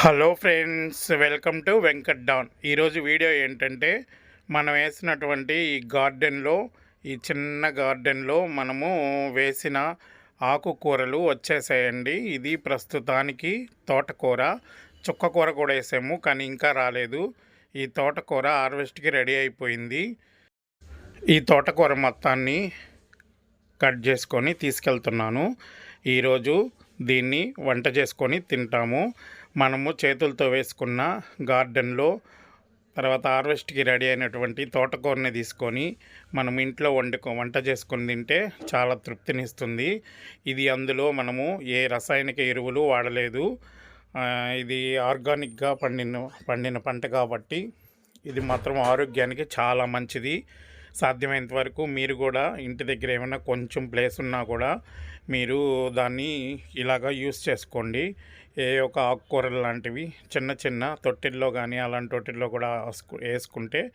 Hello friends welcome to Venkat down. ఈరోజు video ఏంటంటే మనం వేసినటువంటి ఈ గార్డెన్లో ఈ చిన్న గార్డెన్లో మనము వేసిన ఆకుకూరలు వచ్చేసాయండి. ఇది ప్రస్తుతానికి తోటకూర. చుక్కకూర కూడా వేసాము కానీ ఇంకా రాలేదు. ఈ తోటకూర హార్వెస్ట్కి రెడీ అయిపోయింది. ఈ తోటకూర మొత్తాన్ని కట్ చేసుకొని తీసుకెళ్తున్నాను. ఈరోజు దీన్ని వంట చేసుకొని తింటాము. మనము చేతులతో వేసుకున్న గార్డెన్లో తర్వాత హార్వెస్ట్కి రెడీ అయినటువంటి తోటకూరని తీసుకొని మనం ఇంట్లో వండుకో వంట చేసుకొని తింటే చాలా తృప్తినిస్తుంది. ఇది అందులో మనము ఏ రసాయనిక ఎరువులు వాడలేదు. ఇది ఆర్గానిక్గా పండిన పండిన పంట కాబట్టి ఇది మాత్రం ఆరోగ్యానికి చాలా మంచిది. సాధ్యమైనంత వరకు మీరు కూడా ఇంటి దగ్గర ఏమైనా కొంచెం ప్లేస్ ఉన్నా కూడా మీరు దాన్ని ఇలాగా యూస్ చేసుకోండి. ఏ ఒక ఆకుకూరలు లాంటివి చిన్న చిన్న తొట్టిల్లో కానీ అలాంటి తొట్టిల్లో కూడా వేసుకుంటే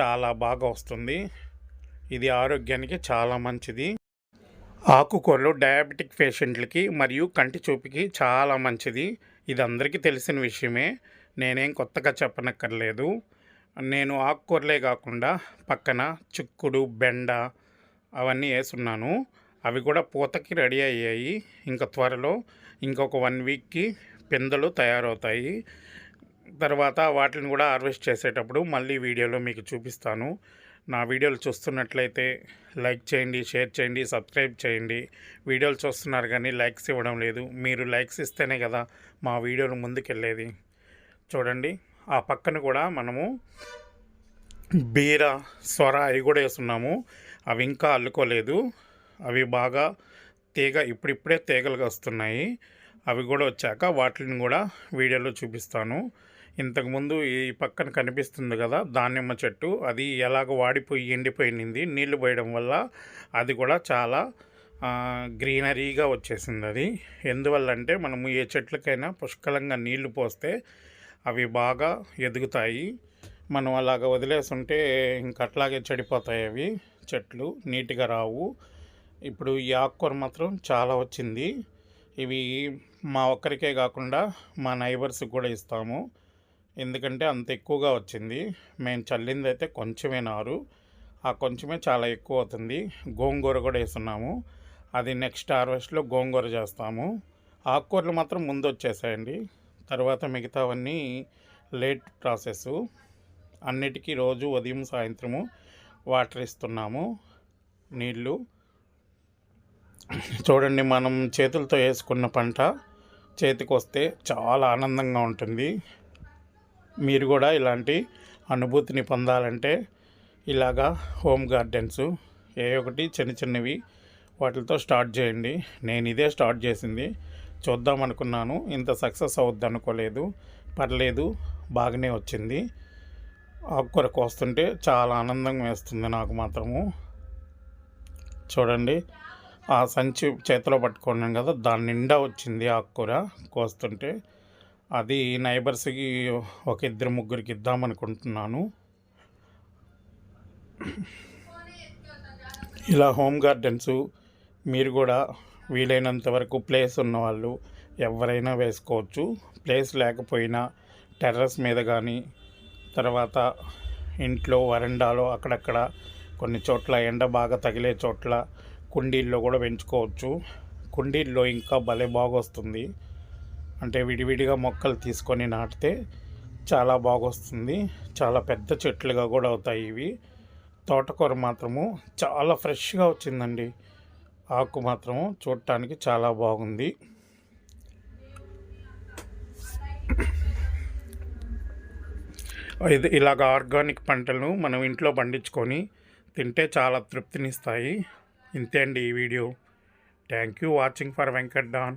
చాలా బాగా వస్తుంది. ఇది ఆరోగ్యానికి చాలా మంచిది. ఆకుకూరలు డయాబెటిక్ పేషెంట్లకి మరియు కంటి చూపుకి చాలా మంచిది. ఇది అందరికీ తెలిసిన విషయమే. నేనేం కొత్తగా చెప్పనక్కర్లేదు. నేను ఆకుకూరలే కాకుండా పక్కన చిక్కుడు బెండ అవన్నీ వేసున్నాను. అవి కూడా పూతకి రెడీ అయ్యాయి. ఇంకా త్వరలో ఇంకొక వన్ వీక్కి పిందెలు తయారవుతాయి. తర్వాత వాటిని కూడా హార్వెస్ట్ చేసేటప్పుడు మళ్ళీ వీడియోలో మీకు చూపిస్తాను. నా వీడియోలు చూస్తున్నట్లయితే లైక్ చేయండి షేర్ చేయండి సబ్స్క్రైబ్ చేయండి. వీడియోలు చూస్తున్నారు కానీ లైక్స్ ఇవ్వడం లేదు. మీరు లైక్స్ ఇస్తేనే కదా మా వీడియోలు ముందుకెళ్ళేది. చూడండి ఆ పక్కన కూడా మనము బీర స్వర అవి కూడా వేస్తున్నాము అవి ఇంకా అల్లుకోలేదు. అవి బాగా తీగ ఇప్పుడిప్పుడే తీగలుగా వస్తున్నాయి. అవి కూడా వచ్చాక వాటిని కూడా వీడియోలో చూపిస్తాను. ఇంతకుముందు ఈ పక్కన కనిపిస్తుంది కదా దానిమ్మ చెట్టు. అది ఎలాగ వాడిపోయి ఎండిపోయింది నీళ్ళు పోయడం వల్ల అది కూడా చాలా గ్రీనరీగా వచ్చేసింది అది. ఎందువల్ల అంటే మనము ఏ చెట్లకైనా పుష్కలంగా నీళ్ళు పోస్తే అవి బాగా ఎదుగుతాయి. మనం అలాగ వదిలేస్తుంటే ఇంక అట్లాగే చెడిపోతాయి అవి. చెట్లు నీట్గా రావు. ఇప్పుడు ఈ ఆకుకూర మాత్రం చాలా వచ్చింది. ఇవి మా ఒక్కరికే కాకుండా మా నైబర్స్కి కూడా ఇస్తాము. ఎందుకంటే అంత ఎక్కువగా వచ్చింది. మేము చల్లింది అయితే కొంచెమే నారు. ఆ కొంచెమే చాలా ఎక్కువ అవుతుంది. గోంగూర కూడా వేస్తున్నాము. అది నెక్స్ట్ హార్వెస్ట్లో గోంగూర చేస్తాము. ఆకుకూరలు మాత్రం ముందు వచ్చేసాయండి. తర్వాత మిగతావన్నీ లేట్ ప్రాసెస్ అన్నిటికీ రోజు ఉదయం సాయంత్రము వాటర్ ఇస్తున్నాము. నీళ్ళు. చూడండి మనం చేతులతో వేసుకున్న పంట చేతికి వస్తే చాలా ఆనందంగా ఉంటుంది. మీరు కూడా ఇలాంటి అనుభూతిని పొందాలంటే ఇలాగా హోమ్ గార్డెన్స్ ఏ ఒకటి చిన్న చిన్నవి వాటితో స్టార్ట్ చేయండి. నేను ఇదే స్టార్ట్ చేసింది. చూద్దాం అనుకున్నాను. ఇంత సక్సెస్ అవుద్ది అనుకోలేదు. పర్లేదు బాగానే వచ్చింది. ఆకుకూర కోస్తుంటే చాలా ఆనందంగా వేస్తుంది నాకు మాత్రము. చూడండి. ఆ సంచి చేతిలో పట్టుకున్నాం కదా దాని నిండా వచ్చింది ఆకుకూర కోస్తుంటే. అది నైబర్స్కి ఒక ఇద్దరు ముగ్గురికి ఇద్దామనుకుంటున్నాను ఇలా హోమ్ గార్డెన్స్ మీరు కూడా వీలైనంత వరకు ప్లేస్ ఉన్నవాళ్ళు ఎవరైనా వేసుకోవచ్చు. ప్లేస్ లేకపోయినా టెర్రస్ మీద కానీ తర్వాత ఇంట్లో వరండాలో అక్కడక్కడ కొన్ని చోట్ల ఎండ బాగా తగిలే చోట్ల కుండీల్లో కూడా పెంచుకోవచ్చు. కుండీల్లో ఇంకా భలే బాగొస్తుంది. అంటే విడివిడిగా మొక్కలు తీసుకొని నాటితే చాలా బాగొస్తుంది. చాలా పెద్ద చెట్లుగా కూడా అవుతాయి ఇవి. తోటకూర మాత్రము చాలా ఫ్రెష్గా వచ్చిందండి. ఆకు మాత్రము చూడటానికి చాలా బాగుంది. ఇది ఇలాగ ఆర్గానిక్ పంటలను మనం ఇంట్లో పండించుకొని తింటే చాలా తృప్తినిస్తాయి. ఇంతే అండి ఈ video. Thank you watching for Venkat don